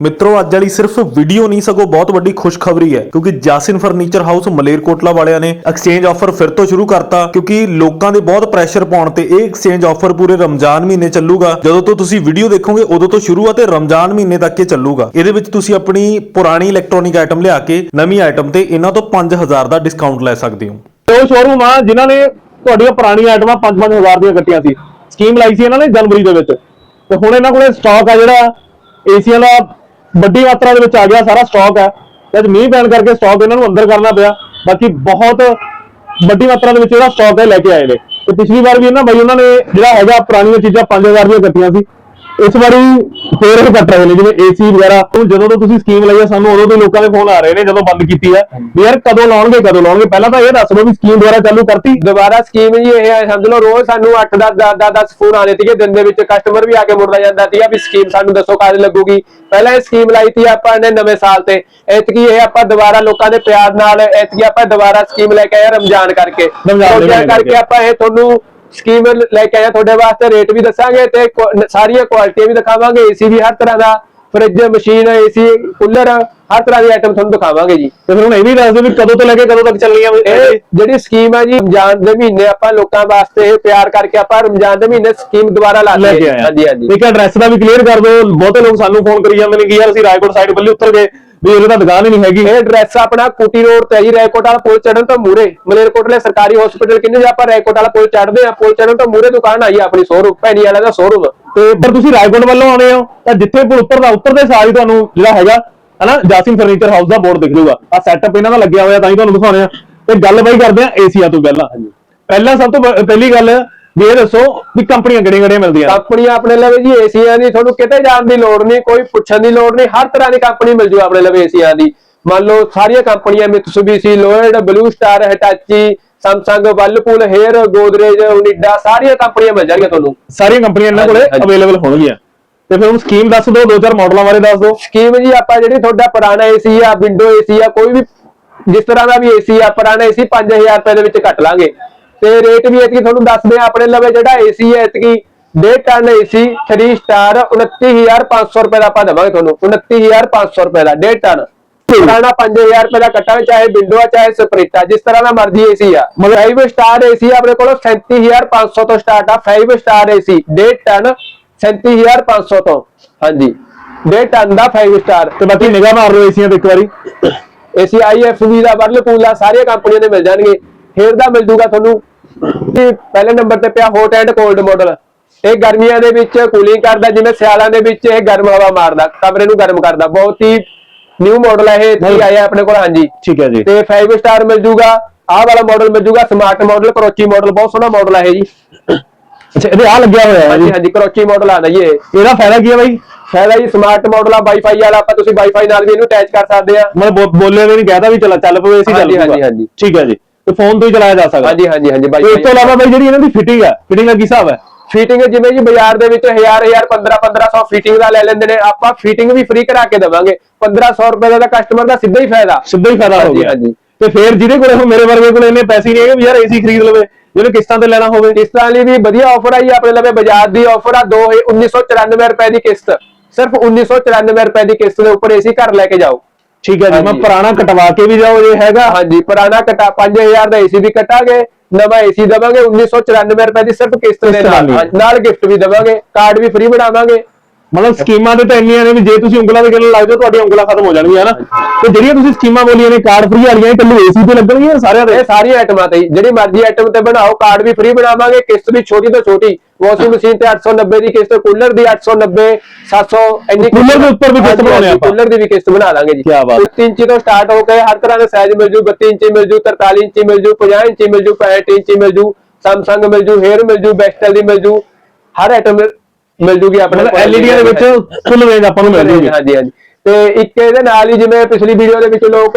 ਮਿੱਤਰੋ, ਅੱਜ ਵਾਲੀ ਸਿਰਫ ਵੀਡੀਓ ਨਹੀਂ, ਸਗੋ ਬਹੁਤ ਵੱਡੀ ਖੁਸ਼ਖਬਰੀ ਹੈ, ਕਿਉਂਕਿ ਜਾਸਿਨ ਫਰਨੀਚਰ ਹਾਊਸ ਮਲੇਰਕੋਟਲਾ ਵਾਲਿਆਂ ਨੇ ਐਕਸਚੇਂਜ ਆਫਰ ਫਿਰ ਤੋਂ ਸ਼ੁਰੂ ਕਰਤਾ, ਕਿਉਂਕਿ ਲੋਕਾਂ ਦੇ ਬਹੁਤ ਪ੍ਰੈਸ਼ਰ ਪਾਉਣ ਤੇ ਇਹ ਐਕਸਚੇਂਜ ਆਫਰ ਪੂਰੇ ਰਮਜ਼ਾਨ ਮਹੀਨੇ ਚੱਲੂਗਾ। ਜਦੋਂ ਤੋਂ ਤੁਸੀਂ ਵੀਡੀਓ ਦੇਖੋਗੇ, ਉਦੋਂ ਤੋਂ ਸ਼ੁਰੂ ਆ ਤੇ ਰਮਜ਼ਾਨ ਮਹੀਨੇ ਤੱਕ ਇਹ ਚੱਲੂਗਾ। ਇਹਦੇ ਵਿੱਚ ਤੁਸੀਂ ਆਪਣੀ ਪੁਰਾਣੀ ਇਲੈਕਟ੍ਰੋਨਿਕ ਆਈਟਮ ਲਿਆ ਕੇ, ਨਵੀਂ ਆਈਟਮ ਤੇ ਇਹਨਾਂ ਤੋਂ 5000 ਦਾ ਡਿਸਕਾਊਂਟ ਲੈ ਸਕਦੇ ਹੋ। ਤੇ ਉਹ ਸ਼ੋਰੂਮ ਆ, ਜਿਨ੍ਹਾਂ ਨੇ ਤੁਹਾਡੀਆਂ ਪੁਰਾਣੀਆਂ ਆਈਟਮਾਂ 5-5000 ਦੀਆਂ ਕੱਟੀਆਂ ਸੀ। ਸਕੀਮ ਲਾਈ ਸੀ ਇਹਨਾਂ ਨੇ ਜਨਵਰੀ ਦੇ ਵਿੱਚ। ਤੇ ਹੁਣ ਇਹਨਾਂ ਕੋਲੇ ਸਟਾਕ ਆ ਜਿਹੜਾ, ਏਸੀਆਂ ਦਾ ਵੱਡੀ ਮਾਤਰਾ ਦੇ ਵਿੱਚ ਆ ਗਿਆ, ਸਾਰਾ ਸਟਾਕ ਹੈ। ਤੇ ਅੱਜ ਮੀਂਹ ਪੈਣ ਕਰਕੇ ਸਟਾਕ ਇਹਨਾਂ ਨੂੰ ਅੰਦਰ ਕਰਨਾ ਪਿਆ। ਬਾਕੀ ਬਹੁਤ ਵੱਡੀ ਮਾਤਰਾ ਦੇ ਵਿੱਚ ਜਿਹੜਾ ਸਟਾਕ ਹੈ, ਲੈ ਕੇ ਆਏ ਨੇ। ਤੇ ਪਿਛਲੀ ਵਾਰ ਵੀ ਇਹਨਾਂ ਬਾਈ, ਉਹਨਾਂ ਨੇ ਜਿਹੜਾ ਹੈਗਾ ਪੁਰਾਣੀਆਂ ਚੀਜ਼ਾਂ 5000 ਦੀਆਂ ਕੱਟੀਆਂ ਸੀ। ਇਸ ਵਾਰੀ ਫੇਰ ਇਹ ਕੱਟ ਰਹੇ ਨੇ ਜਿਵੇਂ ਏਸੀ ਵਗੈਰਾ। ਹੁਣ ਜਦੋਂ ਤੋਂ ਤੁਸੀਂ ਸਕੀਮ ਲਈ ਆ ਸਾਨੂੰ ਉਦੋਂ ਤੋਂ ਲੋਕਾਂ ਦੇ ਫੋਨ ਆ ਰਹੇ ਨੇ ਜਦੋਂ ਬੰਦ ਕੀਤੀ ਹੈ ਵੀ ਯਾਰ ਕਦੋਂ ਲਾਉਣਗੇ ਕਦੋਂ ਲਾਉਣਗੇ? ਪਹਿਲਾਂ ਤਾਂ ਇਹ ਦੱਸ ਦਿਓ ਵੀ ਸਕੀਮ ਦੁਬਾਰਾ ਚਾਲੂ ਕਰਤੀ। ਦੁਬਾਰਾ ਸਕੀਮ ਜੀ ਇਹ ਹੈ ਸਮਝ ਲਓ ਰੋਜ਼ ਸਾਨੂੰ 8 10 10 10 ਫੋਨ ਆਉਂਦੇ ਸੀਗੇ ਦਿਨ ਦੇ ਵਿੱਚ ਕਸਟਮਰ ਵੀ ਆ ਕੇ ਮੁੜਦਾ ਜਾਂਦਾ ਸੀਗਾ ਵੀ ਸਕੀਮ ਸਾਨੂੰ ਦੱਸੋ ਕਦ ਲੱਗੂਗੀ। ਪਹਿਲਾਂ ਇਹ ਸਕੀਮ ਲਾਈ ਸੀ ਆਪਾਂ ਨੇ ਨਵੇਂ ਸਾਲ ਤੇ। ਐਤਕੀ ਇਹ ਆਪਾਂ ਦੁਬਾਰਾ ਲੋਕਾਂ ਦੇ ਪਿਆਰ ਨਾਲ ਐਤਕੀ ਆਪਾਂ ਦੁਬਾਰਾ ਸਕੀਮ ਲੈ ਕੇ ਆਏ ਰਮਜ਼ਾਨ ਕਰਕੇ। ਰਮਜ਼ਾਨ ਦੇ ਰਮਜ਼ਾਨ ਮਹੀਨੇ ਕਰਕੇ ਕਰਕੇ। ਆਪਾਂ ਇਹ ਤੁਹਾਨੂੰ ਸਕੀਮ ਲੈ ਕੇ ਆਏ ਤੁਹਾਡੇ ਵਾਸਤੇ ਰੇਟ ਵੀ ਦੱਸਾਂਗੇ ਤੇ ਸਾਰੀਆਂ ਕੁਆਲਿਟੀਆਂ ਵੀ ਦਿਖਾਵਾਂਗੇ ਏਸੀ ਵੀ ਹਰ ਤਰ੍ਹਾਂ ਦਾ ਫ੍ਰਿਜ ਮਸ਼ੀਨ ਏਸੀ ਕੂਲਰ ਹਰ ਤਰ੍ਹਾਂ ਦੀ ਆਈਟਮ ਤੁਹਾਨੂੰ ਦਿਖਾਵਾਂਗੇ ਜੀ। ਤੇ ਫਿਰ ਹੁਣ ਇਹ ਵੀ ਦੱਸ ਦਿਓ ਵੀ ਕਦੋਂ ਤੋਂ ਲੈ ਕੇ ਕਦੋਂ ਤੱਕ ਚੱਲਣੀਆਂ ਇਹ? ਜਿਹੜੀ ਸਕੀਮ ਹੈ ਜੀ ਰਮਜ਼ਾਨ ਦੇ ਮਹੀਨੇ ਆਪਾਂ ਲੋਕਾਂ ਵਾਸਤੇ ਇਹ ਪਿਆਰ ਕਰਕੇ ਆਪਾਂ ਰਮਜ਼ਾਨ ਦੇ ਮਹੀਨੇ ਸਕੀਮ ਦੁਬਾਰਾ ਲਾ ਕੇ। ਆਇਆ ਹਾਂਜੀ ਹਾਂਜੀ। ਠੀਕ ਹੈ ਐਡਰੈਸ ਦਾ ਵੀ ਕਲੀਅਰ ਕਰ ਦਿਓ ਬਹੁਤੇ ਲੋਕ ਸਾਨੂੰ ਫੋਨ ਕਰੀ ਜਾਂਦੇ ਨੇ ਕਿ ਯਾਰ ਅਸੀਂ ਰਾਏਕੋਟ ਸਾਈਡ ਵੱਲੇ ਉੱਤਰ ਗਏ। ਵੀ ਉਹਦੇ ਤਾਂ ਦੁਕਾਨ ਹੀ ਨਹੀਂ ਹੈਗੀ। ਇਹ ਐਡਰੈਸ ਆਪਣਾ ਕੁਟੀ ਰੋਡ ਤੇ ਜੀ ਰੈਕੋਟ ਵਾਲਾ ਪੁਲ ਚੜਨ ਤੋਂ ਮੂਰੇ ਮਲੇਰਕੋਟਲੇ ਸਰਕਾਰੀ ਹਸਪੀਟਲ ਕਿੰਨੇ ਜੇ ਆਪਾਂ ਰੈਕੋਟ ਵਾਲਾ ਪੁਲ ਚੜਦੇ ਆ ਪੁਲ ਚੜਨ ਤੋਂ ਮੂਰੇ ਦੁਕਾਨ ਆਈ ਆਪਣੀ ਸ਼ੋਰੂਮ ਭੈਣੀ ਵਾਲਾ ਦਾ ਸ਼ੋਰੂਮ ਤੇ ਪਰ ਤੁਸੀਂ ਰਾਏਕੋਟ ਵੱਲੋਂ ਆਉਣੇ ਹੋ ਤਾਂ ਜਿੱਥੇ ਪੁਲ ਉੱਪਰਦਾ ਉੱਤਰਦੇ ਸਾਰ ਹੀ ਤੁਹਾਨੂੰ ਜਿਹੜਾ ਹੈਗਾ ਹਨਾ ਜਾਸਿਮ ਫਰਨੀਚਰ ਹਾਊਸ ਦਾ ਬੋਰਡ ਦਿਖ ਜਾਊਗਾ। ਆ ਸੈਟਅਪ ਇਹਨਾਂ ਦਾ ਲੱਗਿਆ ਹੋਇਆ ਤਾਂ ਹੀ ਤੁਹਾਨੂੰ ਦਿਖਾਉਣੇ ਆ। ਤੇ ਗੱਲ ਬਾਈ ਕਰਦੇ ਆ ਏਸੀਆ ਤੋਂ ਪਹਿਲਾਂ। ਪਹਿਲਾਂ ਸਭ ਤੋਂ ਪਹਿਲੀ ਗੱਲ ਵੀ ਇਹ ਦੱਸੋ ਵੀ ਕੰਪਨੀਆਂ ਕਿਹੜੀਆਂ ਕਿਹੜੀਆਂ ਮਿਲਦੀਆਂ? ਕੰਪਨੀਆਂ ਆਪਣੇ ਲਵੇ ਜੀ ਏਸੀਆਂ ਦੀ ਤੁਹਾਨੂੰ ਕਿਤੇ ਜਾਣ ਦੀ ਲੋੜ ਨਹੀਂ ਕੋਈ ਪੁੱਛਣ ਦੀ ਲੋੜ ਨਹੀਂ ਹਰ ਤਰ੍ਹਾਂ ਦੀ ਕੰਪਨੀ ਮਿਲ ਜੂ ਆਪਣੇ ਲਵੇ ਏਸੀਆਂ ਦੀ। ਮੰਨ ਲਓ ਸਾਰੀਆਂ ਕੰਪਨੀਆਂ Mitsubishi Lloyd Blue Star Hitachi Samsung Whirlpool Haier Godrej Onida ਸਾਰੀਆਂ ਕੰਪਨੀਆਂ ਮਿਲ ਜਾਣਗੀਆਂ ਤੁਹਾਨੂੰ। ਸਾਰੀਆਂ ਕੰਪਨੀਆਂ ਇਹਨਾਂ ਕੋਲੇ। ਅਵੇਲੇਬਲ ਹੋਣਗੀਆਂ। ਤੇ ਫਿਰ ਹੁਣ ਸਕੀਮ ਦੱਸ ਦਿਓ ਦੋ ਚਾਰ ਮਾਡਲਾਂ ਬਾਰੇ ਦੱਸ ਦਿਓ। ਸਕੀਮ ਜੀ ਆਪਾਂ ਜਿਹੜੀ ਤੁਹਾਡਾ ਪੁਰਾਣਾ ਏਸੀ ਆ ਵਿੰਡੋ ਏਸੀ ਆ ਕੋਈ ਵੀ ਜਿਸ ਤਰ੍ਹਾਂ ਦਾ ਵੀ ਏਸੀ ਆ ਪੁਰਾਣਾ ਏਸੀ 5000 ਰੁਪਏ ਦੇ ਵਿੱਚ ਕੱਟ ਲਾਂਗੇ। ਤੇ ਰੇਟ ਵੀ ਇਤਕੀ ਤੁਹਾਨੂੰ ਦੱਸਦੇ ਆ ਆਪਣੇ ਲਵੇ ਜਿਹੜਾ ਏਸੀ ਹੈ ਇਤਕੀ 1.5 ਟਨ ਏਸੀ 3 ਸਟਾਰ 29500 ਰੁਪਏ ਦਾ ਆਪਾਂ ਦੇਵਾਂਗੇ ਤੁਹਾਨੂੰ 29500 ਰੁਪਏ ਦਾ 1.5 ਟਨ। ਪੁਰਾਣਾ 5000 ਰੁਪਏ ਦਾ ਕੱਟਾ ਚਾਹੇ ਵਿੰਡੋ ਆ ਚਾਹੇ ਸਪਰਿਟ ਆ ਜਿਸ ਤਰ੍ਹਾਂ ਦਾ ਮਰਜ਼ੀ ਏਸੀ ਆ। ਮਤਲਬ 5 ਸਟਾਰ ਏਸੀ ਆਪਣੇ ਕੋਲ 37500 ਤੋਂ ਸਟਾਰਟ ਆ 5 ਸਟਾਰ ਏਸੀ 1.5 ਟਨ 37500 ਤੋਂ। ਹਾਂਜੀ। 1.5 ਟਨ ਦਾ 5 ਸਟਾਰ ਤੇ ਬਾਕੀ ਨਿਗਾਹ ਮਾਰ ਲਓ ਏਸੀਆਂ ਤੇ ਇੱਕ ਵਾਰੀ। ਏਸੀ ਆਈਐਫਬੀ ਦਾ ਵਰਲਪੂਲ ਦਾ ਸਾਰੀਆਂ ਕੰਪਨੀਆਂ ਦੇ ਮਿਲ ਜਾਣਗੇ। ਫੇਰ ਦਾ ਮਿਲ ਜੂਗਾ ਤੁਹਾਨੂੰ ਤੇ ਪਹਿਲੇ ਨੰਬਰ ਤੇ ਪਿਆ ਹੌਟ ਐਂਡ ਕੋਲਡ ਮਾਡਲ ਇਹ ਗਰਮੀਆਂ ਦੇ ਵਿੱਚ ਕੂਲਿੰਗ ਕਰਦਾ ਜਿਵੇਂ ਸਿਆਲਾਂ ਦੇ ਵਿੱਚ ਇਹ ਗਰਮ ਹਵਾ ਮਾਰਦਾ ਕਮਰੇ ਨੂੰ ਗਰਮ ਕਰਦਾ। ਬਹੁਤ ਹੀ ਨਿਊ ਮਾਡਲ ਹੈ ਇਹ ਇੱਥੇ ਆਇਆ ਆਪਣੇ ਕੋਲ ਹਾਂਜੀ। ਠੀਕ ਹੈ ਜੀ। ਤੇ 5 ਸਟਾਰ ਮਿਲ ਜੂਗਾ ਆਹ ਵਾਲਾ ਮਾਡਲ ਮਿਲ ਜੂਗਾ ਸਮਾਰਟ ਮਾਡਲ ਕਰੋਚੀ ਮਾਡਲ ਬਹੁਤ ਸੋਹਣਾ ਮਾਡਲ ਹੈ ਜੀ। ਅੱਛਾ ਇਹਦੇ ਆ ਲੱਗਿਆ ਹੋਇਆ ਹੈ ਜੀ। ਹਾਂਜੀ ਕਰੋਚੀ ਮਾਡਲ ਆਦਾ ਜੀ ਇਹ। ਇਹਦਾ ਫਾਇਦਾ ਕੀ ਹੈ ਬਾਈ? ਫਾਇਦਾ ਜੀ ਸਮਾਰਟ ਮਾਡਲ ਆ ਵਾਈਫਾਈ ਵਾਲਾ ਆਪਾਂ ਤੁਸੀਂ ਵਾਈਫਾਈ ਨਾਲ ਵੀ ਇਹਨੂੰ ਅਟੈਚ ਕਰ ਸਕਦੇ ਆ। ਮਤਲਬ ਬੋਲੇ ਵੀ ਨਹੀਂ ਕਹਿਦਾ ਵੀ ਚੱਲ ਚੱਲ ਪਵੇ ਏਸੀ ਚੱਲ ਹਾਂਜੀ, ਹਾਂਜੀ। ਠੀਕ ਹੈ ਜੀ। ਤੇ ਫੋਨ ਤੋਂ ਹੀ ਚਲਾਇਆ ਜਾ ਸਕਦਾ। ਹਾਂਜੀ ਹਾਂਜੀ ਹਾਂਜੀ ਤੇ ਇਸ ਤੋਂ ਇਲਾਵਾ ਬਾਈ ਜਿਹੜੀ ਇਹਨਾਂ ਦੀ ਫਿਟਿੰਗ ਹੈ ਫਿਟਿੰਗ ਦਾ ਕੀ ਹਿਸਾਬ ਹੈ ਫਿਟਿੰਗ ਜਿਵੇਂ ਜੀ ਬਾਜ਼ਾਰ ਦੇ ਵਿੱਚ 1000 1000 15 1500 ਫਿਟਿੰਗ ਦਾ ਲੈ ਲੈਂਦੇ ਨੇ। ਆਪਾਂ ਫਿਟਿੰਗ ਵੀ ਫ੍ਰੀ ਕਰਾ ਕੇ ਦੇਵਾਂਗੇ। 1500 ਰੁਪਏ ਦਾ ਕਸਟਮਰ ਦਾ ਸਿੱਧਾ ਹੀ ਫਾਇਦਾ। ਸਿੱਧਾ ਹੀ ਫਾਇਦਾ ਹੋ ਗਿਆ। ਹਾਂਜੀ। ਤੇ ਫਿਰ ਜਿਹਦੇ ਕੋਲੇ ਹੁਣ ਮੇਰੇ ਵਰਗੇ ਕੋਲੇ ਇੰਨੇ ਪੈਸੇ ਨਹੀਂ ਹੈਗੇ ਵੀ ਯਾਰ ਏਸੀ ਖਰੀਦ ਲਵੇ ਜਿਹਨੇ ਕਿਸ਼ਤਾਂ ਤੇ ਲੈਣਾ ਹੋਵੇ। ਤਰ੍ਹਾਂ ਲਈ ਵੀ ਵਧੀਆ ਆਫਰ ਆਈ ਆਪਣੇ ਲਵੇ ਬਾਜ਼ਾਰ ਦੀ ਆਫਰ ਆ 2 1994 ਰੁਪਏ ਦੀ ਕਿਸ਼ਤ। ਸਿਰਫ 1994 ਰੁਪਏ ਦੀ ਕਿਸ਼ਤ ਦੇ ਉੱਪਰ ਏਸੀ ਘਰ ਲੈ ਕੇ ਜਾਓ। ਠੀਕ ਹੈ ਜੀ ਮੈਂ। ਪੁਰਾਣਾ ਕਟਵਾ ਕੇ ਵੀ ਜਾਓ ਜੇ ਹੈਗਾ। ਹਾਂਜੀ ਪੁਰਾਣਾ ਕਟਾ 5000 ਦਾ ਏਸੀ ਵੀ ਕਟਾਂਗੇ ਨਵਾਂ ਏਸੀ ਦੇਵਾਂਗੇ 1994 ਰੁਪਏ ਦੀ ਸਿਰਫ ਕਿਸ਼ਤ ਦੇ ਨਾਲ। ਨਾਲ ਗਿਫਟ ਵੀ ਦੇਵਾਂਗੇ ਕਾਰਡ ਵੀ ਫ੍ਰੀ ਬਣਾਵਾਂਗੇ। ਮਤਲਬ ਸਕੀਮਾਂ ਤੇ ਤਾਂ ਇੰਨੀਆਂ ਨੇ ਵੀ ਜੇ ਤੁਸੀਂ ਉਂਗਲਾਂ ਤੇ ਗਿਣਨ ਲੱਗ ਜਾਓ ਤੁਹਾਡੀਆਂ ਉਂਗਲਾਂ ਖਤਮ ਹੋ ਜਾਣਗੀਆਂ ਨਾ ਤੇ ਜਿਹੜੀਆਂ ਤੁਸੀਂ ਸਕੀਮਾਂ ਬੋਲੀਆਂ ਨੇ ਕਾਰਡ ਫ੍ਰੀ ਵਾਲੀਆਂ ਇਹ ਕੱਲੂ ਏਸੀ ਤੇ ਲੱਗਣਗੀਆਂ ਸਾਰਿਆਂ ਤੇ ਇਹ ਸਾਰੀਆਂ ਆਈਟਮਾਂ ਤੇ ਹੀ, ਜਿਹੜੀ ਮਰਜ਼ੀ ਆਈਟਮ ਤੇ ਬਣਾਓ ਕਾਰਡ ਵੀ ਫ੍ਰੀ ਬਣਾਵਾਂਗੇ ਕਿਸ਼ਤ ਵੀ ਛੋਟੀ ਤੋਂ ਛੋਟੀ। ਵਾਸ਼ਿੰਗ ਮਸ਼ੀਨ ਤੇ 890 ਦੀ ਕਿਸ਼ਤ ਕੂਲਰ ਦੀ 890 700 ਇੰਨੀ ਕੂਲਰ ਦੇ ਉੱਪਰ ਵੀ ਕਿਸ਼ਤ ਬਣਾਉਣੇ ਆਪਾਂ। ਕੂਲਰ ਦੀ ਵੀ ਕਿਸ਼ਤ ਬਣਾ ਦਾਂਗੇ ਜੀ। ਕਿਆ ਬਾਤ। 3 ਇੰਚੀ ਤੋਂ ਸਟਾਰਟ ਹੋ ਕੇ ਹਰ ਤਰ੍ਹਾਂ ਦਾ ਸਾਈਜ਼ ਮਿਲ ਜੂ 32 ਇੰਚੀ ਮਿਲ ਜੂ 43 ਇੰਚੀ ਮਿਲ ਜੂ 50 ਇੰਚੀ ਮਿਲ ਜੂ 65 ਇੰਚੀ ਮਿਲ ਜੂ Samsung ਮਿਲ ਜੂ ਹੇਅਰ ਮਿਲ ਜੂ ਬੈਸਟਲ ਦੀ ਮਿਲ ਜੂ। ਹਰ ਆਈਟਮ ਮਿਲ ਜੂਗੀ ਆਪਣੇ ਮਤਲਬ ਕੋਲ। ਐਲਈਡੀ ਦੇ ਵਿੱਚ ਫੁੱਲ ਰੇਂਜ ਆਪਾਂ ਨੂੰ ਮਿਲ ਜੂਗੀ। ਹਾਂਜੀ ਹਾਂਜੀ। ਤੇ ਇੱਕ ਇਹਦੇ ਨਾਲ ਹੀ ਜਿਵੇਂ ਪਿਛਲੀ ਵੀਡੀਓ ਦੇ ਵਿੱਚ ਲੋਕ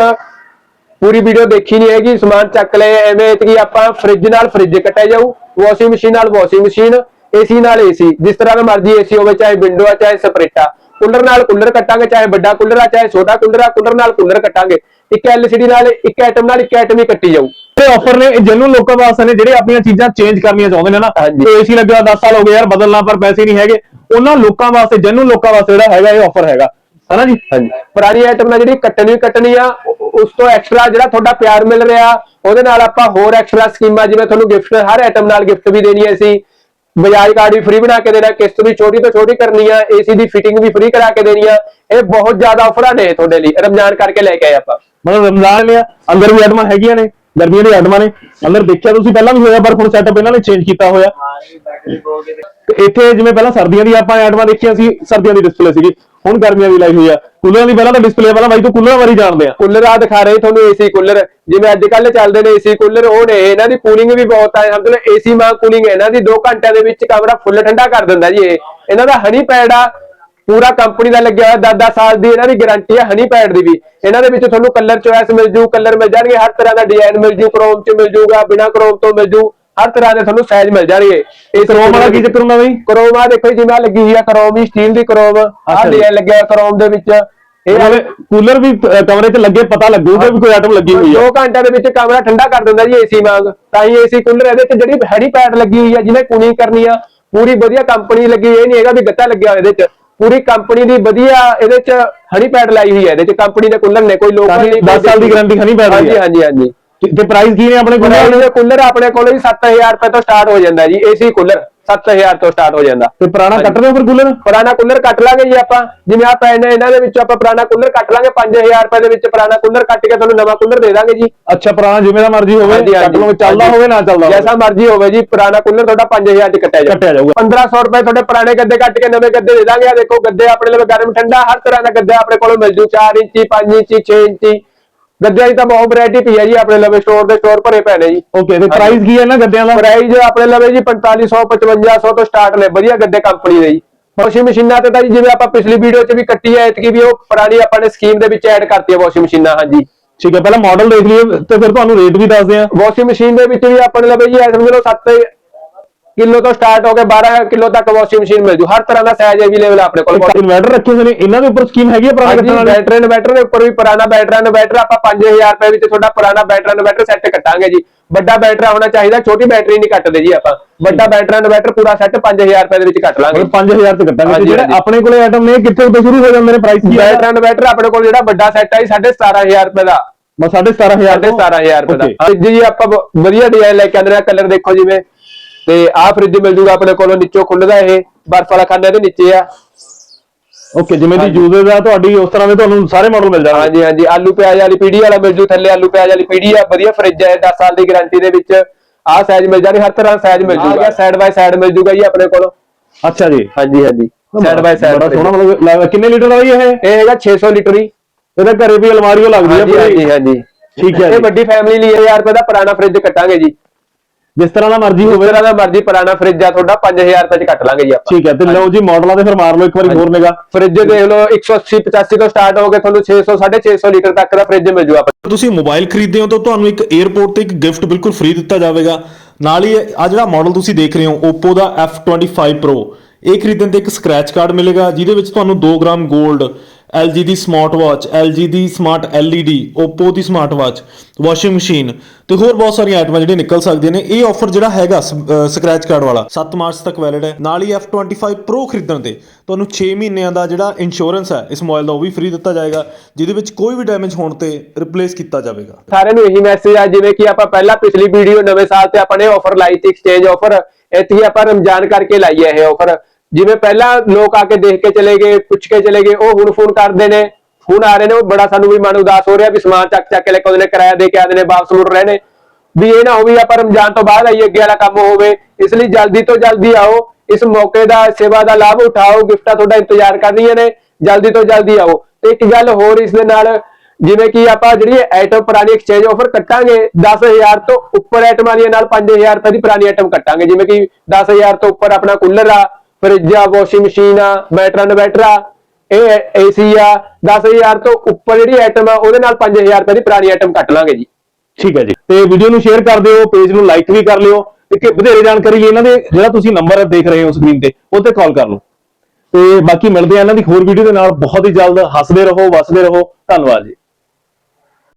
ਪੂਰੀ ਵੀਡੀਓ ਦੇਖੀ ਨਹੀਂ ਹੈਗੀ ਸਮਾਨ ਚੱਕ ਲਏ ਐਵੇਂ ਕਿ ਆਪਾਂ ਫ੍ਰਿਜ ਨਾਲ ਫ੍ਰਿਜ ਕੱਟਿਆ ਜਾਊ ਵਾਸ਼ਿੰਗ ਮਸ਼ੀਨ ਨਾਲ ਵਾਸ਼ਿੰਗ ਮਸ਼ੀਨ ਏਸੀ ਨਾਲ ਏਸੀ ਜਿਸ ਤਰ੍ਹਾਂ ਦਾ ਮਰਜ਼ੀ ਏਸੀ ਹੋਵੇ ਚਾਹੇ ਵਿੰਡੋ ਆ ਚਾਹੇ ਸਪਰੇਟਾ ਕੂਲਰ ਨਾਲ ਕੂਲਰ ਕੱਟਾਂਗੇ ਚਾਹੇ ਵੱਡਾ ਕੂਲਰ ਆ ਚਾਹੇ ਛੋਟਾ ਕੂਲਰ ਆ ਕੂਲਰ ਨਾਲ ਕੂਲਰ ਕੱਟਾਂਗੇ। ਇੱਕ ਐਲਸੀਡੀ ਨਾਲ ਇੱਕ ਆਈਟਮ ਨਾਲ ਇੱਕ ਆਈਟਮ ਹੀ ਕੱਟੀ ਜਾਊ। ਇਹ ਆਫਰ ਨੇ ਜੈਨੂਨ ਲੋਕਾਂ ਵਾਸਤੇ ਨੇ ਜਿਹੜੇ ਆਪਣੀਆਂ ਚੀਜ਼ਾਂ ਚੇਂਜ ਕਰਨੀਆਂ ਚਾਹੁੰਦੇ ਨੇ ਨਾ। ਏਸੀ ਲੱਗਿਆ 10 ਸਾਲ ਹੋ ਗਏ ਯਾਰ ਬਦਲਣਾ ਪਰ ਪੈਸੇ ਨਹੀਂ ਹੈਗੇ। ਉਹਨਾਂ ਲੋਕਾਂ ਵਾਸਤੇ ਜੈਨੂਨ ਲੋਕਾਂ ਵਾਸਤੇ ਜਿਹੜਾ ਹੈਗਾ ਇਹ ਆਫਰ ਹੈਗਾ। ਹਨਾ ਜੀ? ਹਾਂਜੀ। ਪੁਰਾਣੀ ਆਈਟਮ ਨਾਲ ਜਿਹੜੀ ਕੱਟਣੀ ਕੱਟਣੀ ਆ ਉਸ ਤੋਂ ਐਕਸਟਰਾ ਜਿਹੜਾ ਤੁਹਾਡਾ ਪਿਆਰ ਮਿਲ ਰਿਹਾ ਉਹਦੇ ਨਾਲ ਆਪਾਂ ਹੋਰ ਐਕਸਟਰਾ ਸਕੀਮਾਂ ਜਿਵੇਂ ਤੁਹਾਨੂੰ ਗਿਫਟ ਹਰ ਆਈਟਮ ਨਾਲ ਗਿਫਟ ਵੀ ਦੇਣੀ ਹੈ ਅਸੀਂ। ਬਜਾਜ ਕਾਰਡ ਵੀ ਫ੍ਰੀ ਬਣਾ ਕੇ ਦੇਣਾ ਕਿਸ਼ਤ ਵੀ ਛੋਟੀ ਤੋਂ ਛੋਟੀ ਕਰਨੀ ਆ ਏਸੀ ਦੀ ਫਿਟਿੰਗ ਵੀ ਫ੍ਰੀ ਕਰਾ ਕੇ ਦੇਣੀ ਆ। ਇਹ ਬਹੁਤ ਜ਼ਿਆਦਾ ਆਫਰਾਂ ਨੇ ਤੁਹਾਡੇ ਲਈ ਰਮਜ਼ਾਨ ਕਰਕੇ ਲੈ ਕੇ ਆਏ ਆਪਾਂ। ਮਤਲਬ ਰਮਜ਼ਾਨ ਨੇ ਅੰਦਰ ਵੀ ਆਈਟਮਾਂ ਹੈਗੀਆਂ ਨੇ। ਗਰਮੀਆਂ ਦੀਆਂ ਆਈਟਮਾਂ ਨੇ। ਅੰਦਰ ਦੇਖਿਆ ਤੁਸੀਂ, ਪਹਿਲਾਂ ਵੀ ਹੋਇਆ, ਪਰ ਹੁਣ ਸੈਟਅਪ ਇਹਨਾਂ ਨੇ ਚੇਂਜ ਕੀਤਾ ਹੋਇਆ। ਤੇ ਇੱਥੇ ਜਿਵੇਂ ਪਹਿਲਾਂ ਸਰਦੀਆਂ ਦੀ ਆਪਾਂ ਆਈਟਮਾਂ ਦੇਖੀਆਂ ਸੀ, ਸਰਦੀਆਂ ਦੀ ਡਿਸਪਲੇ ਸੀਗੀ। ਹੁਣ ਗਰਮੀਆਂ ਦੀ ਲਾਈ ਹੋਈ ਆ। ਕੂਲਰਾਂ ਦੀ ਪਹਿਲਾਂ ਤਾਂ ਡਿਸਪਲੇ ਪਹਿਲਾਂ ਬਾਈ ਤੋਂ ਕੂਲਰਾਂ ਬਾਰੇ ਜਾਣਦੇ ਆ। ਕੂਲਰ ਆ ਦਿਖਾ ਰਹੇ ਤੁਹਾਨੂੰ ਏਸੀ ਕੂਲਰ। ਜਿਵੇਂ ਅੱਜ ਕੱਲ ਚੱਲਦੇ ਨੇ ਏਸੀ ਕੂਲਰ, ਉਹ ਨੇ, ਇਹਨਾਂ ਦੀ ਕੂਲਿੰਗ ਵੀ ਬਹੁਤ ਹੈ ਸਮਝ ਲਓ ਏਸੀ ਮਾਂ ਕੂਲਿੰਗ ਹੈ। ਇਹਨਾਂ ਦੀ 2 ਘੰਟਿਆਂ ਦੇ ਵਿੱਚ ਕਮਰਾ ਫੁੱਲ ਠੰਡਾ ਕਰ ਦਿੰਦਾ ਜੀ ਇਹ। ਇਹਨਾਂ ਦਾ ਹਨੀ ਪੈਡ ਆ ਪੂਰਾ ਕੰਪਨੀ ਦਾ ਲੱਗਿਆ ਹੋਇਆ 10-10 ਸਾਲ ਦੀ ਇਹਨਾਂ ਦੀ ਗਾਰੰਟੀ ਹੈ ਹਨੀ ਪੈਡ ਦੀ ਵੀ। ਇਹਨਾਂ ਦੇ ਵਿੱਚ ਤੁਹਾਨੂੰ ਕਲਰ ਚੋਇਸ ਮਿਲ ਜੂ ਕਲਰ ਮਿਲ ਜਾਣਗੇ ਹਰ ਤਰ੍ਹਾਂ ਦਾ ਡਿਜ਼ਾਈਨ ਮਿਲ ਜੂ ਕ੍ਰੋਮ ਚ ਮਿਲ ਜੂਗਾ ਬਿਨਾ ਕ੍ਰੋਮ ਤੋਂ ਮਿਲ ਜੂ ਹਰ ਤਰ੍ਹਾਂ ਦੇ ਤੁਹਾਨੂੰ ਸਾਈਜ਼ ਮਿਲ ਜਾਣਗੇ। ਇਸ ਕ੍ਰੋਮ ਵਾਲਾ ਕੀ ਚੱਕਰ ਹੁੰਦਾ ਬਈ? ਕ੍ਰੋਮ ਆ ਦੇਖੋ ਜਿਵੇਂ ਲੱਗੀ ਹੋਈ ਆ ਕ੍ਰੋਮ ਹੀ ਸਟੀਲ ਦੀ ਕ੍ਰੋਮ ਆ। ਡਿਜ਼ਾਈਨ ਲੱਗਿਆ ਕ੍ਰੋਮ ਦੇ ਵਿੱਚ। ਇਹ ਇਹ ਕੂਲਰ ਵੀ ਕਮਰੇ 'ਚ ਲੱਗੇ ਪਤਾ ਲੱਗੂਗਾ ਵੀ ਕੋਈ ਆਈਟਮ ਲੱਗੀ ਹੋਈ ਹੈ 2 ਘੰਟਿਆਂ ਦੇ ਵਿੱਚ ਕਮਰਾ ਠੰਡਾ ਕਰ ਦਿੰਦਾ ਜੀ ਏਸੀ ਵਾਂਗ। ਤਾਂ ਹੀ ਏਸੀ ਕੂਲਰ ਇਹਦੇ ਚ ਜਿਹੜੀ ਹੈਡੀ ਪੈਡ ਲੱਗੀ ਹੋਈ ਆ ਜਿਹਨੇ ਕੂਲਿੰਗ ਕਰਨੀ ਆ ਪੂਰੀ ਵਧੀਆ ਕੰਪਨੀ ਲੱਗੀ ਇਹ ਨਹੀਂ ਹੈਗਾ ਵੀ ਗੱਤਾ ਲੱਗਿਆ ਹੋਇਆ ਇਹਦੇ ਚ। ਪੂਰੀ ਕੰਪਨੀ ਦੀ ਵਧੀਆ ਇਹਦੇ ਚ ਹਣੀ ਪੈਡ ਲਾਈ ਹੋਈ ਹੈ ਇਹਦੇ ਚ ਕੰਪਨੀ ਦੇ ਕੂਲਰ ਨੇ ਕੋਈ ਤਾਂ ਨਹੀਂ 10 ਸਾਲ ਦੀ honey pad ਦੀ ਹਾਂਜੀ ਹੈ। ਹਾਂਜੀ ਹਾਂਜੀ ਤੇ ਪ੍ਰਾਈਸ ਕੀ ਨੇ ਆਪਣੇ ਕੋਲ? ਕੂਲਰ ਦੇ ਕੂਲਰ ਆਪਣੇ ਕੋਲ ਜੀ 7000 ਰੁਪਏ ਤੋਂ ਸਟਾਰਟ ਹੋ ਜਾਂਦਾ ਜੀ ਏਸੀ ਕੂਲਰ। 7000 ਤੋਂ ਸਟਾਰਟ ਹੋ ਜਾਂਦਾ। ਤੇ ਪੁਰਾਣਾ ਕੱਟ ਰਹੇ ਹੋ ਫਿਰ ਕੂਲਰ? ਪੁਰਾਣਾ ਕੂਲਰ ਕੱਟ ਲਾਂਗੇ ਜੀ ਆਪਾਂ। ਜਿਵੇਂ ਆ ਪੈਨ ਇਹਨਾਂ ਦੇ ਵਿੱਚ ਆਪਾਂ ਪੁਰਾਣਾ ਕੂਲਰ ਕੱਟ ਲਾਂਗੇ 5000 ਰੁਪਏ ਦੇ ਵਿੱਚ ਪੁਰਾਣਾ ਕੂਲਰ ਕੱਟ ਕੇ ਤੁਹਾਨੂੰ ਨਵਾਂ ਕੂਲਰ ਦੇ ਦਾਂਗੇ ਜੀ। ਅੱਛਾ ਪੁਰਾਣਾ ਜਿਵੇਂ ਦਾ ਮਰਜ਼ੀ ਹੋਵੇ। ਕੱਟ ਲਓ ਚੱਲਦਾ ਹੋਵੇ ਨਾ ਚੱਲਦਾ ਜੈਸਾ ਮਰਜ਼ੀ ਹੋਵੇ ਜੀ ਪੁਰਾਣਾ ਕੂਲਰ ਤੁਹਾਡਾ 5000 ਚ ਕੱਟਿਆ ਜਾਊਗਾ। ਕੱਟਿਆ ਜਾਊਗਾ। 1500 ਰੁਪਏ ਤੁਹਾਡੇ ਪੁਰਾਣੇ ਗੱਦੇ ਕੱਟ ਕੇ ਨਵੇਂ ਗੱਦੇ ਦੇ ਦਾਂਗੇ। ਆ ਦੇਖੋ ਗੱਦੇ ਆਪਣੇ ਲਈ ਗਰਮ ਠੰਡਾ ਹਰ ਤਰ੍ਹਾਂ ਦਾ ਗੱਦਾ ਆਪਣੇ ਕੋਲ ਮਿਲ ਜੂ 4 ਇੰਚੀ 5 ਇੰਚੀ 6 ਇੰਚੀ। ਗੱਦਿਆਂ ਦੀ ਤਾਂ ਬਹੁਤ ਵੈਰਾਈਟੀ ਪਈ ਹੈ ਜੀ ਆਪਣੇ ਲਵੇ ਸਟੋਰ ਦੇ ਸਟੋਰ ਭਰੇ ਪਏ ਨੇ ਜੀ। ਓਕੇ ਤੇ ਪ੍ਰਾਈਸ ਕੀ ਹੈ ਇਹਨਾਂ ਗੱਦਿਆਂ ਦਾ? ਪ੍ਰਾਈਸ ਆਪਣੇ ਲਵੇ ਜੀ 4500 5500 ਤੋਂ ਸਟਾਰਟ ਨੇ ਵਧੀਆ ਗੱਦੇ ਕੰਪਨੀ ਦੇ ਜੀ। ਵਾਸ਼ਿੰਗ ਮਸ਼ੀਨਾਂ ਤੇ ਤਾਂ ਜੀ ਜਿਵੇਂ ਆਪਾਂ ਪਿਛਲੀ ਵੀਡੀਓ 'ਚ ਵੀ ਕੱਟੀ ਹੈ ਇਤਕੀ ਵੀ ਉਹ ਪੁਰਾਣੀ ਆਪਾਂ ਨੇ ਸਕੀਮ ਦੇ ਵਿੱਚ ਐਡ ਕਰਤੀ ਹੈ ਵਾਸ਼ਿੰਗ ਮਸ਼ੀਨਾਂ ਹਾਂਜੀ। ਠੀਕ ਹੈ ਪਹਿਲਾਂ ਮਾਡਲ ਦੇਖ ਲਈਏ ਤੇ ਫਿਰ ਤੁਹਾਨੂੰ ਰੇਟ ਵੀ ਦੱਸਦੇ ਆ ਵਾਸ਼ਿੰਗ ਮਸ਼ੀਨ ਦੇ ਵਿੱਚ ਵੀ ਆਪਣੇ ਲਵੇ ਜੀ ਸਮਝ ਲਓ 7 ਕਿਲੋ ਤੋਂ ਸਟਾਰਟ ਹੋ ਕੇ 12 ਕਿਲੋ ਤੱਕ ਵਾਸ਼ਿੰਗ ਮਸ਼ੀਨ ਮਿਲ ਜੂ। ਹਰ ਤਰ੍ਹਾਂ ਦਾ ਸਾਈਜ਼ ਅਵੇਲੇਬਲ ਆਪਣੇ ਕੋਲ। ਇਨਵਰਟਰ ਰੱਖੇ ਹੋਏ ਨੇ ਇਹਨਾਂ ਦੇ ਉੱਪਰ ਸਕੀਮ ਹੈਗੀ ਹੈ ਪੁਰਾਣੇ ਕੱਟਣ ਵਾਲੀ? ਬੈਟਰੀ ਇਨਵਰਟਰ ਦੇ ਉੱਪਰ ਵੀ ਪੁਰਾਣਾ ਬੈਟਰੀ ਇਨਵਰਟਰ ਆਪਾਂ 5000 ਰੁਪਏ ਵਿੱਚ ਤੁਹਾਡਾ ਪੁਰਾਣਾ ਬੈਟਰੀ ਇਨਵਰਟਰ ਸੈੱਟ ਕੱਟਾਂਗੇ ਜੀ। ਵੱਡਾ ਬੈਟਰੀ ਹੋਣਾ ਚਾਹੀਦਾ ਛੋਟੀ ਬੈਟਰੀ ਨਹੀਂ ਕੱਟਦੇ ਜੀ ਆਪਾਂ। ਵੱਡਾ ਬੈਟਰੀ ਇਨਵਰਟਰ ਪੂਰਾ ਸੈੱਟ 5000 ਰੁਪਏ ਦੇ ਵਿੱਚ ਕੱਟ ਲਾਂਗੇ। 5000 ਤੇ ਕੱਟਾਂਗੇ। ਜਿਹੜੇ। ਆਪਣੇ ਕੋਲੇ ਆਈਟਮ ਨੇ ਕਿੱਥੇ ਤੋਂ ਸ਼ੁਰੂ ਹੋ ਜਾਂਦੇ ਨੇ ਪ੍ਰਾਈਸ ਕੀ ਬੈਟਰੀ ਇਨਵਰਟਰ ਆਪਣੇ ਕੋਲ ਜਿਹੜਾ ਵੱਡਾ ਸੈੱਟ ਹੈ 17500 ਰੁਪਏ ਦਾ। ਮੈਂ 17500 17500 ਰੁਪਏ ਦਾ। Okay. ਫ੍ਰਿਜ ਜੀ ਆਪਾਂ ਵਧੀਆ ਡਿਜ਼ਾਈਨ ਲੈ ਕੇ ਆਂਦੇ ਨੇ ਕਲਰ ਦੇਖੋ ਜਿਵੇਂ। ਤੇ ਆਹ ਫ੍ਰਿਜ ਮਿਲ ਜੂਗਾ ਆਪਣੇ ਕੋਲੋਂ ਨੀਚੋਂ ਖੁੱਲਦਾ ਇਹ ਬਰਫ ਵਾਲਾ ਖਾਨਾ ਇਹਦੇ ਨੀਚੇ ਆ। ਓਕੇ ਜਿਵੇਂ ਦੀ ਯੂਜ਼ਰ ਆ ਤੁਹਾਡੀ ਉਸ ਤਰ੍ਹਾਂ ਦੇ ਤੁਹਾਨੂੰ ਸਾਰੇ ਮਾਡਲ ਮਿਲ ਜਾਣਗੇ। ਹਾਂਜੀ ਹਾਂਜੀ ਆਲੂ ਪਿਆਜ਼ ਵਾਲੀ ਪੀੜੀ ਵਾਲਾ ਮਿਲ ਜੂ ਥੱਲੇ ਆਲੂ ਪਿਆਜ਼ ਵਾਲੀ ਪੀੜੀ ਆ ਵਧੀਆ ਫ੍ਰਿਜ ਹੈ 10 ਸਾਲ ਦੀ ਗਾਰੰਟੀ ਦੇ ਵਿੱਚ। ਆਹ ਸਾਈਜ਼ ਮਿਲ ਜਾਣੀ ਹਰ ਤਰ੍ਹਾਂ ਸਾਈਜ਼ ਮਿਲ ਜੂਗਾ। ਸਾਈਡ ਬਾਈ ਸਾਈਡ ਮਿਲ ਜੂਗਾ ਜੀ ਆਪਣੇ ਕੋਲ। ਅੱਛਾ ਜੀ। ਹਾਂਜੀ ਹਾਂਜੀ ਸਾਈਡ ਬਾਈ ਸਾਈਡ ਬੜਾ ਸੋਹਣਾ ਮਤਲਬ ਕਿੰਨੇ ਲੀਟਰ ਦਾ ਬਈ ਇਹ? ਇਹ ਹੈਗਾ 600 ਲੀਟਰ ਹੀ ਇਹਦੇ ਘਰੇ ਵੀ ਅਲਮਾਰੀ ਉਹ ਲੱਗਦੀ ਹੈ ਹਾਂਜੀ ਹਾਂਜੀ ਠੀਕ ਹੈ ਇਹ ਜੀ। ਵੱਡੀ ਫੈਮਿਲੀ ਲਈ 1000 ਰੁਪਏ ਦਾ ਪੁਰਾਣਾ ਫ੍ਰਿਜ ਕੱਟਾਂਗੇ ਜੀ। ਜਿਸ ਤਰ੍ਹਾਂ ਦਾ ਮਰਜ਼ੀ ਹੋਵੇ। ਜਿਹੜਾ ਦਾ ਮਰਜ਼ੀ ਪੁਰਾਣਾ ਫ੍ਰਿਜ ਆ ਤੁਹਾਡਾ 5000 ਰੁਪਏ ਕੱਟ ਲਾਂਗੇ ਜੀ ਆਪਾਂ। ਠੀਕ ਹੈ ਤੇ ਲਓ ਜੀ ਮਾਡਲਾਂ ਦੇ ਫਿਰ ਮਾਰ ਲਓ ਇੱਕ ਵਾਰੀ ਹੋਰ ਮੇਗਾ ਫ੍ਰਿਜ ਦੇਖ ਲਓ 180 85 ਤੋਂ ਸਟਾਰਟ ਹੋਗੇ ਤੁਹਾਨੂੰ 600 650 ਲੀਟਰ ਤੱਕ ਦਾ ਫ੍ਰਿਜ ਮਿਲ ਜੂ ਆਪਾਂ। ਤੁਸੀਂ ਮੋਬਾਈਲ ਖਰੀਦਦੇ ਹੋ ਤਾਂ ਤੁਹਾਨੂੰ ਇੱਕ 에어ਪੋਰਟ ਤੇ ਇੱਕ ਗਿਫਟ ਬਿਲਕੁਲ ਫ੍ਰੀ ਦਿੱਤਾ ਜਾਵੇਗਾ। ਨਾਲ ਹੀ ਆ ਜਿਹੜਾ ਮਾਡਲ ਤੁਸੀਂ ਦੇਖ ਰਹੇ ਹੋ Oppo ਦਾ F25 Pro ਇਹ ਖਰੀਦਣ ਤੇ ਇੱਕ ਸਕ੍ਰੈਚ ਕਾਰਡ ਮਿਲੇਗਾ ਜਿਹਦੇ ਵਿੱਚ ਤੁਹਾਨੂੰ 2 ਗ੍ਰਾਮ ਗੋਲਡ LG ਦੀ ਸਮਾਰਟ ਵਾਚ LG ਦੀ ਸਮਾਰਟ LED Oppo ਦੀ ਸਮਾਰਟ ਵਾਚ ਵਾਸ਼ਿੰਗ ਮਸ਼ੀਨ ਤੇ ਹੋਰ ਬਹੁਤ ਸਾਰੀਆਂ ਆਈਟਮਾਂ ਜਿਹੜੀਆਂ ਨਿਕਲ ਸਕਦੀਆਂ ਨੇ। ਇਹ ਆਫਰ ਜਿਹੜਾ ਹੈਗਾ ਸਕ੍ਰੈਚ ਕਾਰਡ ਵਾਲਾ। 7 ਮਾਰਚ ਤੱਕ ਵੈਲਿਡ ਹੈ। ਨਾਲ ਹੀ F25 Pro ਖਰੀਦਣ ਤੇ ਤੁਹਾਨੂੰ 6 ਮਹੀਨਿਆਂ ਦਾ ਜਿਹੜਾ ਇੰਸ਼ੋਰੈਂਸ ਹੈ, ਇਸ ਮੋਬਾਈਲ ਦਾ ਉਹ ਵੀ ਫ੍ਰੀ ਦਿੱਤਾ ਜਾਏਗਾ, ਜਿਹਦੇ ਵਿੱਚ ਕੋਈ ਵੀ ਡੈਮੇਜ ਹੋਣ ਤੇ ਰਿਪਲੇਸ ਕੀਤਾ ਜਾਵੇਗਾ। ਸਾਰਿਆਂ ਨੂੰ ਇਹੀ ਮੈਸੇਜ ਆ, ਜਿਵੇਂ ਕਿ ਆਪਾਂ ਪਹਿਲਾਂ ਪਿਛਲੀ ਵੀਡੀਓ ਨਵੇਂ ਸਾਲ ਤੇ ਆਪਾਂ ਨੇ ਆਫਰ ਲਾਈ ਸੀ ਐਕਸਚੇਂਜ ਆਫਰ ਇੱਥੇ ਆਪਾਂ ਰਮਜ਼ਾਨ ਕਰਕੇ ਲਾਈ ਹੈ ਇਹ ਆਫਰ ਜਿਵੇਂ ਪਹਿਲਾਂ ਲੋਕ ਆ ਕੇ ਦੇਖ ਕੇ ਚਲੇ ਗਏ, ਪੁੱਛ ਕੇ ਚਲੇ ਗਏ, ਉਹ ਹੁਣ ਫੋਨ ਕਰਦੇ ਨੇ ਹੁਣ ਆ ਰਹੇ ਨੇ, ਉਹ ਬੜਾ ਸਾਨੂੰ ਵੀ ਮਨ ਉਦਾਸ ਹੋ ਰਿਹਾ ਵੀ ਸਮਾਨ ਚੱਕ ਚੱਕ ਕੇ ਲੈ ਕੇ ਆਉਂਦੇ ਨੇ, ਕਿਰਾਇਆ ਦੇ ਕੇ ਆਉਂਦੇ ਨੇ, ਵਾਪਸ ਮੁੜ ਰਹੇ ਨੇ। ਵੀ ਇਹ ਨਾ ਹੋਵੇ ਆਪਾਂ ਰਮਜ਼ਾਨ ਤੋਂ ਬਾਅਦ ਆਈਏ, ਅੱਗੇ ਵਾਲਾ ਕੰਮ ਹੋਵੇ, ਇਸ ਲਈ ਜਲਦੀ ਤੋਂ ਜਲਦੀ ਆਓ, ਇਸ ਮੌਕੇ ਦਾ, ਸੇਵਾ ਦਾ ਲਾਭ ਉਠਾਓ, ਗਿਫਟਾਂ ਤੁਹਾਡਾ ਇੰਤਜ਼ਾਰ ਕਰ ਰਹੀਆਂ ਨੇ, ਜਲਦੀ ਤੋਂ ਜਲਦੀ ਆਓ। ਤੇ ਇੱਕ ਗੱਲ ਹੋਰ ਇਸ ਦੇ ਨਾਲ, ਜਿਵੇਂ ਕਿ ਆਪਾਂ ਜਿਹੜੀ ਆਈਟਮ ਪੁਰਾਣੀ ਐਕਸਚੇਂਜ ਆਫਰ ਕੱਟਾਂਗੇ 10000 ਤੋਂ ਉੱਪਰ ਆਈਟਮਾਂ ਦੀਆਂ ਨਾਲ 5000 ਰੁਪਏ ਦੀ ਪੁਰਾਣੀ ਆਈਟਮ ਕੱਟਾਂਗੇ, ਜਿਵੇਂ ਕਿ 10000 ਤੋਂ ਉੱਪਰ ਆਪਣਾ ਕੂਲਰ ਆ ਫ੍ਰਿਜ ਆ ਵਾਸ਼ਿੰਗ ਮਸ਼ੀਨ ਆ ਬੈਟਰਾ ਆ ਇਹ ਏਸੀ ਆ 10000 ਤੋਂ ਉੱਪਰ ਜਿਹੜੀ ਆਈਟਮ ਆ ਉਹਦੇ ਨਾਲ 5000 ਰੁਪਏ ਦੀ ਪੁਰਾਣੀ ਆਈਟਮ ਕੱਟ ਲਾਂਗੇ ਜੀ। ਠੀਕ ਹੈ ਜੀ। ਤੇ ਵੀਡੀਓ ਨੂੰ ਸ਼ੇਅਰ ਕਰ ਦਿਓ ਪੇਜ ਨੂੰ ਲਾਈਕ ਵੀ ਕਰ ਲਿਓ ਕਿ ਵਧੇਰੇ ਜਾਣਕਾਰੀ ਲਈ ਇਹਨਾਂ ਦੇ ਜਿਹੜਾ ਤੁਸੀਂ ਨੰਬਰ ਦੇਖ ਰਹੇ ਹੋ ਸਕਰੀਨ ਤੇ ਉਹ ਤੇ ਕਾਲ ਕਰ ਲਓ। ਤੇ ਬਾਕੀ ਮਿਲਦੇ ਆ ਇਹਨਾਂ ਦੀ ਹੋਰ ਵੀਡੀਓ ਦੇ ਨਾਲ। ਬਹੁਤ ਹੀ ਜਲਦ ਹੱਸਦੇ ਰਹੋ ਵਸਦੇ ਰਹੋ। ਧੰਨਵਾਦ ਜੀ।